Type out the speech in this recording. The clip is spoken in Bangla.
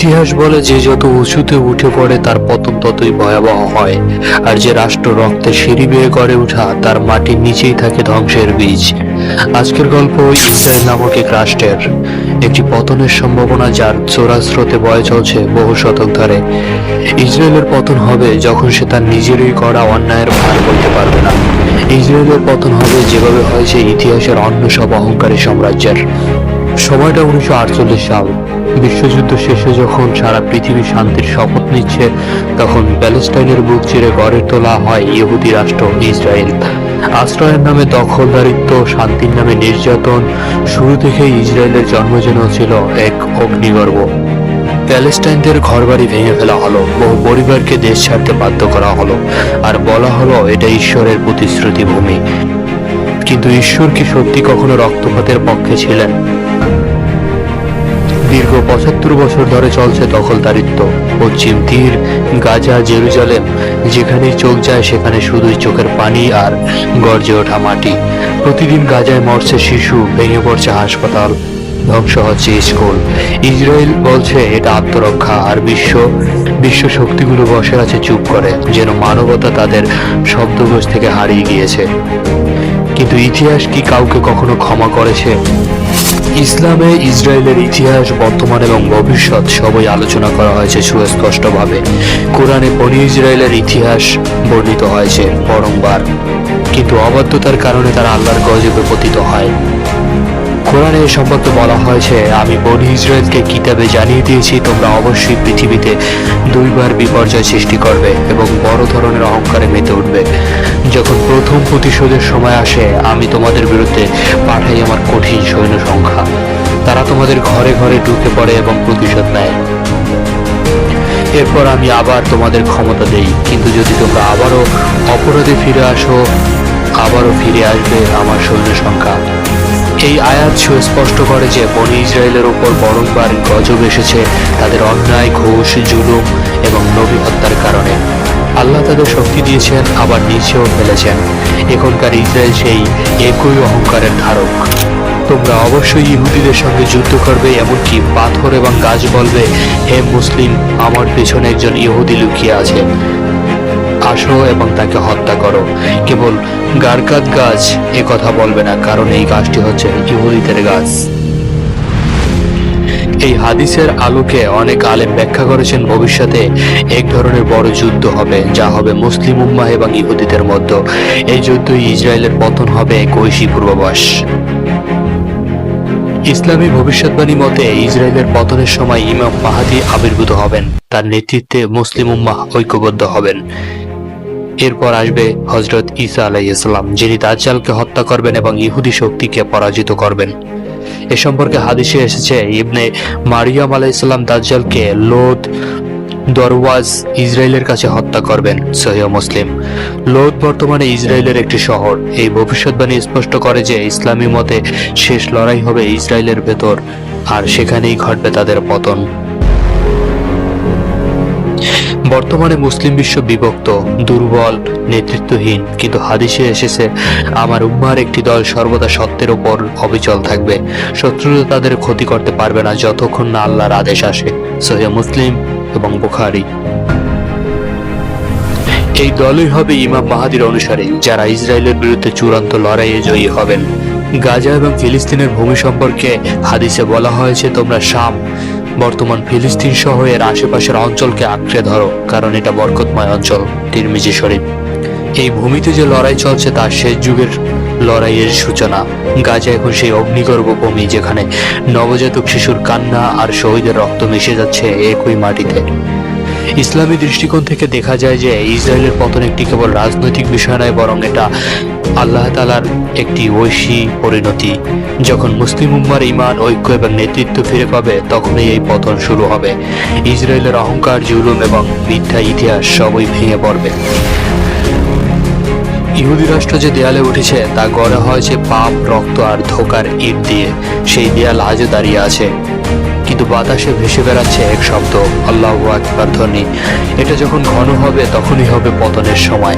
ইতিহাস বলে যে যত উঁচুতে উঠে পড়ে, তার পতন ততই ভয়াবহ হয়। আর যে রাষ্ট্র রক্তের সিঁড়ি বেয়ে গড়ে ওঠা, তার মাটির নিচেই থাকে ধ্বংসের বীজ। আজকের গল্প ইসরায়েল নামক এক রাষ্ট্রের। একটি পতনের সম্ভাবনা যার চোরা স্রোতে বয়ে চলছে বহু শতক ধরে। ইসরায়েলের পতন হবে যখন সে তার নিজেরই করা অন্যায়ের ভার বলতে পারবে না। ইসরায়েলের পতন হবে যেভাবে হয়েছে ইতিহাসের অন্য সব অহংকারী সাম্রাজ্যের। সময়টা উনিশশো আটচল্লিশ সাল। বিশ্বযুদ্ধ শেষে যখন সারা পৃথিবী শান্তির শপথ নিচ্ছে, তখন প্যালেস্টাইনের বুক চিরে গড়ে তোলা হয় ইহুদি রাষ্ট্র ইসরায়েল। আশ্রয়ের নামে দখলদারিত্ব, শান্তির নামে নির্যাতন, শুরু থেকেই ইসরায়েলের জন্ম যেন ছিল এক অগ্নিগর্ভ। প্যালেস্টাইনদের ঘরবাড়ি ভেঙে ফেলা হলো, বহু পরিবারকে দেশ ছাড়তে বাধ্য করা হলো, আর বলা হলো এটা ঈশ্বরের প্রতিশ্রুতি ভূমি কিন্তু ঈশ্বর কি সত্যি কখনো রক্তপাতের পক্ষে ছিলেন? দীর্ঘ পঁচাত্তর বছর ধরে চলছে দখলদারিত্ব। পশ্চিম তীর, গাজা, জেরুজালেম যেখানেই চোখ যায় সেখানে শুধুই চোখের পানি আর গর্জে ওঠা মাটি। প্রতিদিন গাজায় মরছে শিশু, ভেঙে পড়ছে হাসপাতাল। ধ্বংস হচ্ছে স্কুল। ইসরায়েল বলছে, এটা আত্মরক্ষা আর বিশ্ব বিশ্ব শক্তিগুলো বসে আছে চুপ করে, যেন মানবতা তাদের শব্দগোষ থেকে হারিয়ে গিয়েছে। কিন্তু ইতিহাস কি কাউকে কখনো ক্ষমা করেছে? ইসলামে ইসরায়েলের ইতিহাস, বর্তমান এবং ভবিষ্যৎ সবই আলোচনা করা হয়েছে সুস্পষ্টভাবে। কোরআনে বনি ইসরায়েলের ইতিহাস বর্ণিত হয়েছে বরংবার কিন্তু অবাধ্যতার কারণে তারা আল্লাহর গজবে পতিত হয়। কোরআনে এ সম্পর্কে বলা হয়েছে, আমি বনি ইসরায়েলকে কিতাবে জানিয়ে দিয়েছি, তোমরা অবশ্যই পৃথিবীতে দুইবার বিপর্যয় সৃষ্টি করবে এবং বড় ধরনের অহংকারে মেতে উঠবে। যখন প্রথম প্রতিশোধের সময় আসে, আমি তোমাদের বিরুদ্ধে পাঠাই আমার কঠিন সৈন্য সংখ্যা। তারা তোমাদের ঘরে ঘরে ঢুকে পড়ে এবং প্রতিশোধ নেয়। এরপর আমি আবার তোমাদের ক্ষমতা দেই, কিন্তু যদি তোমরা আবারও অপরাধে ফিরে আসো, আবারও ফিরে আসবে আমার সৈন্য সংখ্যা। এই আয়াত সুস্পষ্ট করে যে বনি ইসরায়েলের ওপর বরংবার গজব এসেছে, তাদের অন্যায়, ঘোষ, জুলুম এবং নবী হত্যার কারণে। আল্লাহ তাদের শক্তি দিয়েছেন, আবার নিচেও ফেলেছেন। এখনকার ইসরায়েল সেই একই অহংকারের ধারক। তোমরা অবশ্যই ইহুদিদের সঙ্গে যুদ্ধ করবে, এমনকি পাথর এবং গাছ বলবে, হে মুসলিম, আমার পেছনে একজন ইহুদি লুকিয়ে আছে। আসো এবং তাকে হত্যা করো। কেবল গারকাত গাছ কথা বলবে না, কারণ এই গাছটি হচ্ছে ইহুদিদের গাছ। এই হাদিসের আলোকে অনেক আলেম ব্যাখ্যা করেছেন, ভবিষ্যতে এক ধরনের বড় যুদ্ধ হবে, যা হবে মুসলিম উম্মাহ এবং ইহুদিদের মধ্যে। এই যুদ্ধই ইসরায়েলের পতন হবে এক ঐশী পূর্বাভাস। ইসলামী ভবিষ্যৎবাণী মতে, ইসরায়েলের পতনের সময় ইমাম মাহাদি আবির্ভূত হবেন, তার নেতৃত্বে মুসলিম উম্মাহ ঐক্যবদ্ধ হবেন। এরপর আসবে হজরত ঈসা আলাইসাল্লাম যিনি দাজ্জালকে হত্যা করবেন এবং ইহুদি শক্তিকে পরাজিত করবেন। এ সম্পর্কে হাদিসে এসেছে, ইবনে মারিয়াম আলাহ ইসলাম দাজ্জালকে লোদ দরওয়াজ ইসরায়েলের কাছে হত্যা করবেন, সহিহ মুসলিম। লোদ বর্তমানে ইসরায়েলের একটি শহর। এই ভবিষ্যৎবাণী স্পষ্ট করে যে ইসলামী মতে শেষ লড়াই হবে ইসরায়েলের ভেতর, আর সেখানেই ঘটবে তাদের পতন। বর্তমানে মুসলিম বিশ্ব বিভক্ত, দুর্বল, নেতৃত্বহীন, কিন্তু হাদিসে এসেছে, আমার উম্মার একটি দল সর্বদা সত্যের ওপর অবিচল থাকবে। শত্রুরা তাদের ক্ষতি করতে পারবে না যতক্ষণ না আল্লাহর আদেশ আসে। সহিহ মুসলিম এবং বুখারি। এই দলই হবে ইমাম মাহাদির অনুসারী, যারা ইসরায়েলের বিরুদ্ধে চূড়ান্ত লড়াইয়ে জয়ী হবেন। গাজা এবং ফিলিস্তিনের ভূমি সম্পর্কে হাদিসে বলা হয়েছে, তোমরা শাম বর্তমান ফিলিস্তিন শহরের আশেপাশের অঞ্চলকে আঁকড়ে ধরো, কারণ এটা বরকতময় অঞ্চল, তিরমিজি শরীফ। এই ভূমিতে যে লড়াই চলছে তা শেষ যুগের লড়াইয়ের সূচনা। গাজা এখন সেই অগ্নিগর্ভ ভূমি যেখানে নবজাতক শিশুর কান্না আর শহীদের রক্ত মিশে যাচ্ছে একই মাটিতে। ইসলামী দৃষ্টিকোণ থেকে দেখা যায় যে ইসরায়েলের পতন একটি কেবল রাজনৈতিক বিষয় নয়, বরং এটা আল্লাহ তালার একটি ঐশী পরিণতি। যখন মুসলিম উম্মার ইমান ঐক্য এবং নেতৃত্ব ফিরে পাবে, তখনই এই পতন শুরু হবে। ইসরায়েলের অহংকার, জুলুম এবং মিথ্যা ইতিহাস সবই ভেঙে পড়বে। ইহুদি রাষ্ট্র যে দেয়ালে উঠেছে, তা গড়া হয়েছে পাপ, রক্ত আর ধোকার ইট দিয়ে। সেই দেয়াল আজও দাঁড়িয়ে আছে। কিন্তু বাতাসে ভেসে বেড়াচ্ছে এক শব্দ। আল্লাহ আকবার, ধ্বনি। এটা যখন ঘন হবে, তখনই হবে পতনের সময়।